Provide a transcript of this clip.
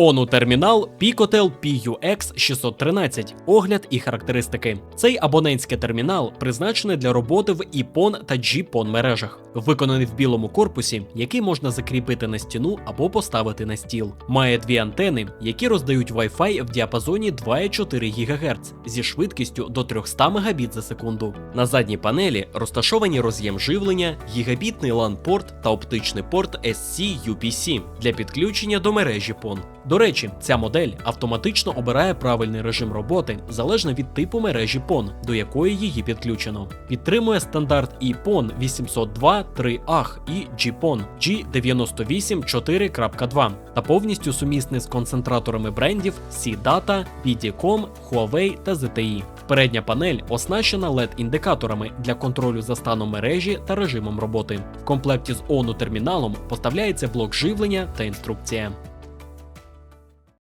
ONU термінал Picotel PUX 613. Огляд і характеристики. Цей абонентський термінал призначений для роботи в EPON та GPON мережах. Виконаний в білому корпусі, який можна закріпити на стіну або поставити на стіл. Має дві антени, які роздають Wi-Fi в діапазоні 2,4 ГГц зі швидкістю до 300 Мбіт за секунду. На задній панелі розташовані роз'єм живлення, гігабітний LAN-порт та оптичний порт SC-UPC для підключення до мережі PON. До речі, ця модель автоматично обирає правильний режим роботи залежно від типу мережі PON, до якої її підключено. Підтримує стандарт EPON 802 3AH і GPON G98 4.2 та повністю сумісний з концентраторами брендів C-Data, PDCom, Huawei та ZTE. Передня панель оснащена LED-індикаторами для контролю за станом мережі та режимом роботи. В комплекті з ONU терміналом поставляється блок живлення та інструкція.